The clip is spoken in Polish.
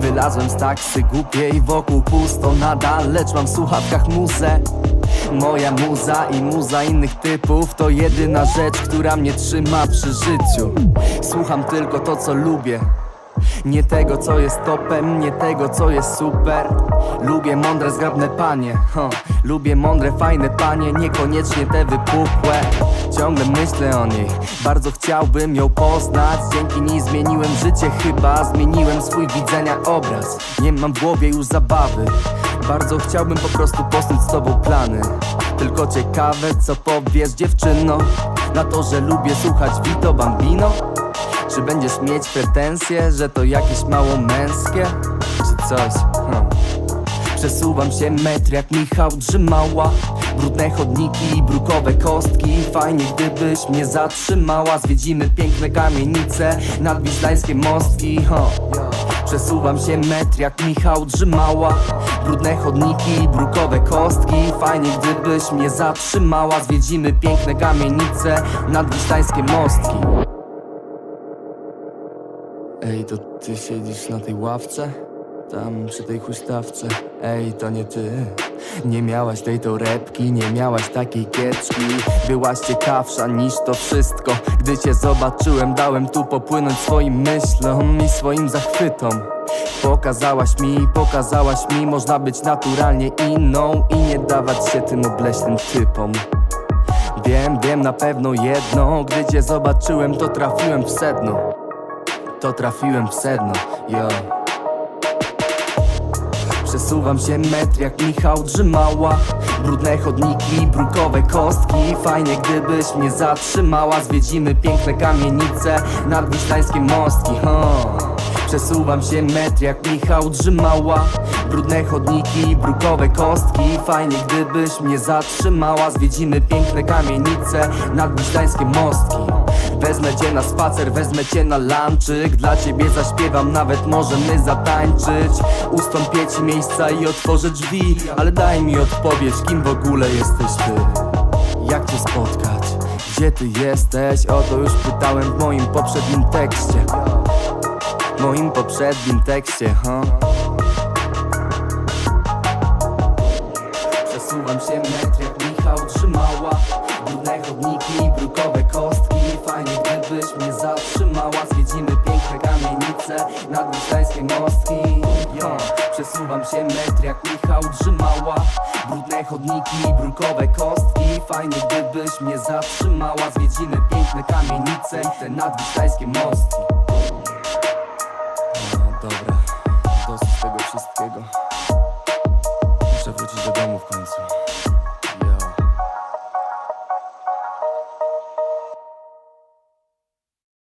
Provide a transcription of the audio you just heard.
Wylazłem z taksy głupiej wokół pusto nadal Lecz mam w słuchawkach muzę Moja muza i muza innych typów To jedyna rzecz, która mnie trzyma przy życiu. Słucham tylko to co lubię. Nie tego co jest topem, nie tego co jest super. Lubię mądre, zgrabne panie huh. Lubię mądre, fajne panie, niekoniecznie te wypukłe. Ciągle myślę o niej, bardzo chciałbym ją poznać. Dzięki niej zmieniłem życie chyba, zmieniłem swój obraz Nie mam w głowie już zabawy Bardzo chciałbym po prostu posnąć z tobą plany Tylko ciekawe co powiesz dziewczyno Na to, że lubię słuchać Vito Bambino czy będziesz mieć pretensje, że to jakieś mało męskie? Czy coś? Hm. Przesuwam się metr jak Michał Drzymała Brudne chodniki i brukowe kostki Fajnie gdybyś mnie zatrzymała Zwiedzimy piękne kamienice Nadwiślańskie mostki ho. Przesuwam się metr jak Michał Drzymała. Brudne chodniki brukowe kostki. Fajnie gdybyś mnie zatrzymała. Zwiedzimy piękne kamienice Nadwiślańskie mostki. Ej, to ty siedzisz na tej ławce? Tam przy tej huśtawce Ej, to nie ty. Nie miałaś tej torebki, nie miałaś takiej kieczki. Byłaś ciekawsza niż to wszystko. Gdy cię zobaczyłem, dałem tu popłynąć swoim myślom i swoim zachwytom. Pokazałaś mi, pokazałaś mi Można być naturalnie inną I nie dawać się tym obleśnym typom. Wiem, wiem na pewno jedno Gdy cię zobaczyłem, to trafiłem w sedno. To trafiłem w sedno, yo Przesuwam się metr jak Michał Drzymała. Brudne chodniki, brukowe kostki. Fajnie gdybyś mnie zatrzymała. Zwiedzimy piękne kamienice Nadwiślańskie mostki, ho Przesuwam się metr jak Michał Drzymała. Brudne chodniki, brukowe kostki. Fajnie gdybyś mnie zatrzymała. Zwiedzimy piękne kamienice Nadwiślańskie mostki Wezmę cię na spacer, wezmę cię na lanczyk Dla ciebie zaśpiewam, nawet możemy zatańczyć Ustąpię ci miejsca i otworzę drzwi Ale daj mi odpowiedź, kim w ogóle jesteś ty Jak cię spotkać? Gdzie ty jesteś? O to już pytałem w moim poprzednim tekście Moim poprzednim tekście, ha? Przesuwam Yo. Przesuwam się metr jak Michał Trzymała. Brudne chodniki, brukowe kostki. Fajnie gdybyś mnie zatrzymała. Zwiedzimy piękne kamienice Te nadwiślańskie mostki